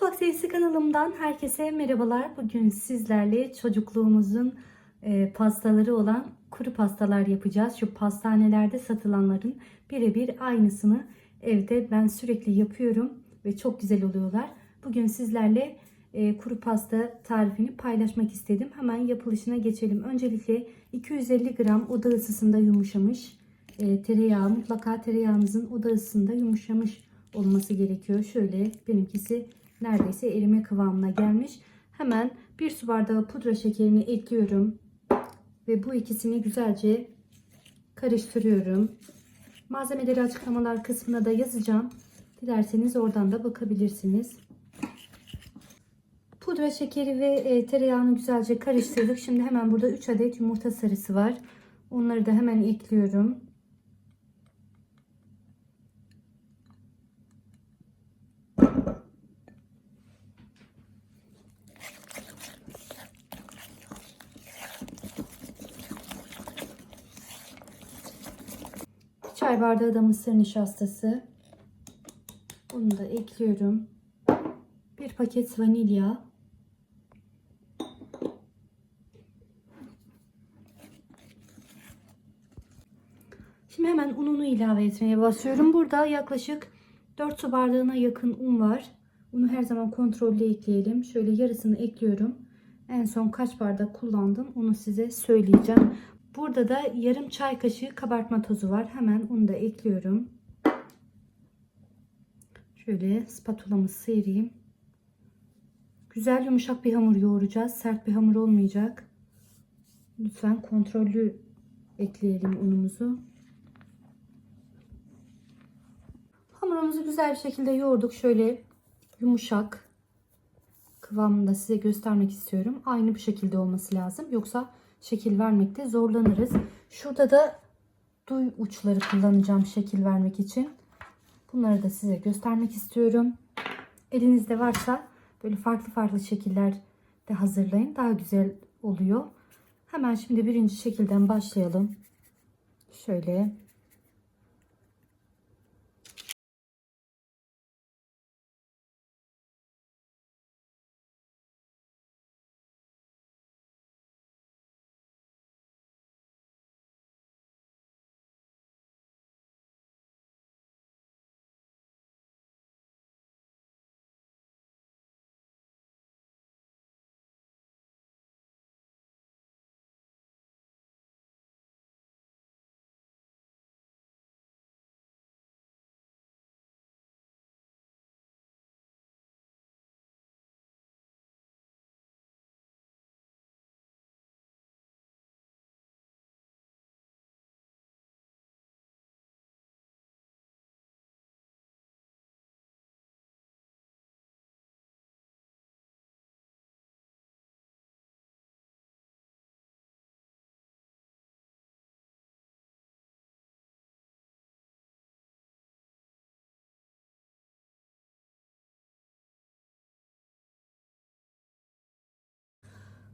Mutfak Sevgisi kanalımdan herkese merhabalar. Bugün sizlerle çocukluğumuzun e, pastaları olan kuru pastalar yapacağız. Şu pastanelerde satılanların birebir aynısını evde ben sürekli yapıyorum ve çok güzel oluyorlar. Bugün sizlerle e, kuru pasta tarifini paylaşmak istedim. Hemen yapılışına geçelim. Öncelikle 250 gram oda ısısında yumuşamış e, tereyağı mutlaka tereyağınızın oda ısısında yumuşamış olması gerekiyor. Şöyle benimkisi neredeyse erime kıvamına gelmiş. Hemen bir su bardağı pudra şekerini ekliyorum. Ve bu ikisini güzelce karıştırıyorum. Malzemeleri açıklamalar kısmına da yazacağım. Dilerseniz oradan da bakabilirsiniz. Pudra şekeri ve e, tereyağını güzelce karıştırdık. Şimdi hemen burada 3 adet yumurta sarısı var. Onları da hemen ekliyorum. Bir çay bardağı da mısır nişastası. Bunu da ekliyorum. Bir paket vanilya. Şimdi hemen ununu ilave etmeye basıyorum. Burada yaklaşık 4 su bardağına yakın un var. Unu her zaman kontrollü ekleyelim. Şöyle yarısını ekliyorum. En son kaç bardak kullandım onu size söyleyeceğim. Burada da yarım çay kaşığı kabartma tozu var. Hemen onu da ekliyorum. Şöyle spatulamı sıyırayım. Güzel yumuşak bir hamur yoğuracağız. Sert bir hamur olmayacak. Lütfen kontrollü ekleyelim unumuzu. Hamurumuzu güzel bir şekilde yoğurduk. Şöyle yumuşak kıvamında size göstermek istiyorum. Aynı bu şekilde olması lazım. Yoksa şekil vermekte zorlanırız. Şurada da duy uçları kullanacağım şekil vermek için. Bunları da size göstermek istiyorum. Elinizde varsa böyle farklı farklı şekiller de hazırlayın. Daha güzel oluyor. Hemen şimdi birinci şekilden başlayalım. Şöyle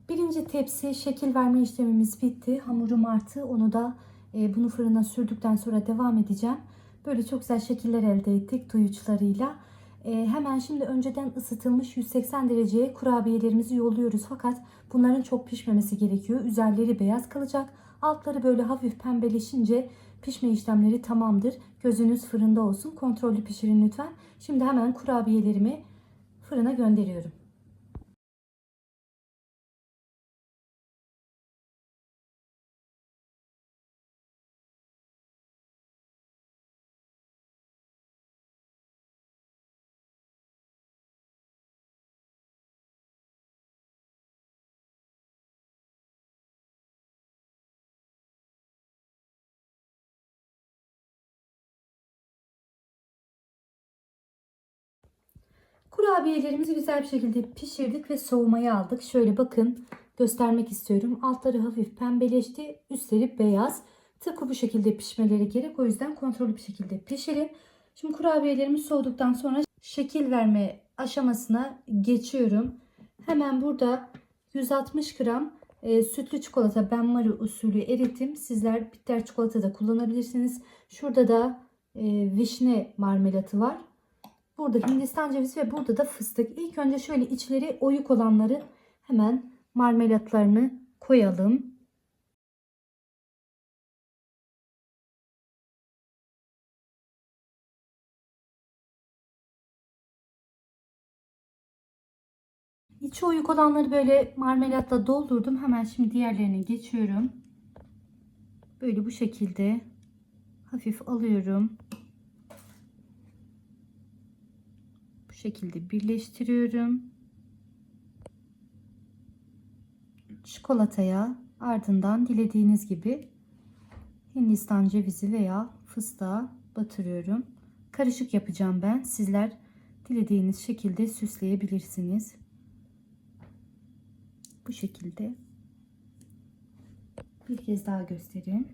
Birinci tepsi şekil verme işlemimiz bitti. Hamurum arttı. Onu da e, bunu fırına sürdükten sonra devam edeceğim. Böyle çok güzel şekiller elde ettik tuyuçlarıyla. E, hemen şimdi önceden ısıtılmış 180 dereceye kurabiyelerimizi yolluyoruz. Fakat bunların çok pişmemesi gerekiyor. Üzerleri beyaz kalacak. Altları böyle hafif pembeleşince pişme işlemleri tamamdır. Gözünüz fırında olsun. Kontrollü pişirin lütfen. Şimdi hemen kurabiyelerimi fırına gönderiyorum. Kurabiyelerimizi güzel bir şekilde pişirdik ve soğumaya aldık. Şöyle bakın göstermek istiyorum. Altları hafif pembeleşti. Üstleri beyaz. Tıpkı bu şekilde pişmeleri gerek. O yüzden kontrollü bir şekilde pişirin. Şimdi kurabiyelerimiz soğuduktan sonra şekil verme aşamasına geçiyorum. Hemen burada 160 gram e, sütlü çikolata benmari usulü erittim. Sizler bitter çikolata da kullanabilirsiniz. Şurada da e, vişne marmelatı var. Burada Hindistan cevizi ve burada da fıstık. İlk önce şöyle içleri oyuk olanları hemen marmelatlarını koyalım. İçi oyuk olanları böyle marmelatla doldurdum. Hemen şimdi diğerlerine geçiyorum. Böyle bu şekilde hafif alıyorum. Bu şekilde birleştiriyorum. Çikolataya ardından dilediğiniz gibi Hindistan cevizi veya fıstığa batırıyorum. Karışık yapacağım ben. Sizler dilediğiniz şekilde süsleyebilirsiniz. Bu şekilde. Bir kez daha göstereyim.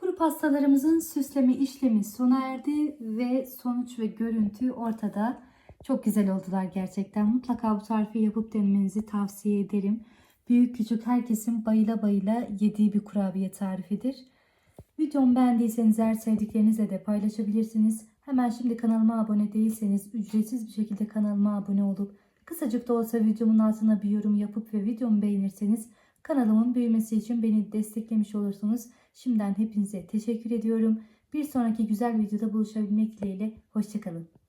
Kuru pastalarımızın süsleme işlemi sona erdi ve sonuç ve görüntü ortada. Çok güzel oldular gerçekten. Mutlaka bu tarifi yapıp denemenizi tavsiye ederim. Büyük küçük herkesin bayıla bayıla yediği bir kurabiye tarifidir. Videomu beğendiyseniz eğer sevdiklerinizle de paylaşabilirsiniz. Hemen şimdi kanalıma abone değilseniz ücretsiz bir şekilde kanalıma abone olup kısacık da olsa videomun altına bir yorum yapıp ve videomu beğenirseniz kanalımın büyümesi için beni desteklemiş olursunuz. Şimdiden hepinize teşekkür ediyorum. Bir sonraki güzel videoda buluşabilmek dileğiyle. Hoşçakalın.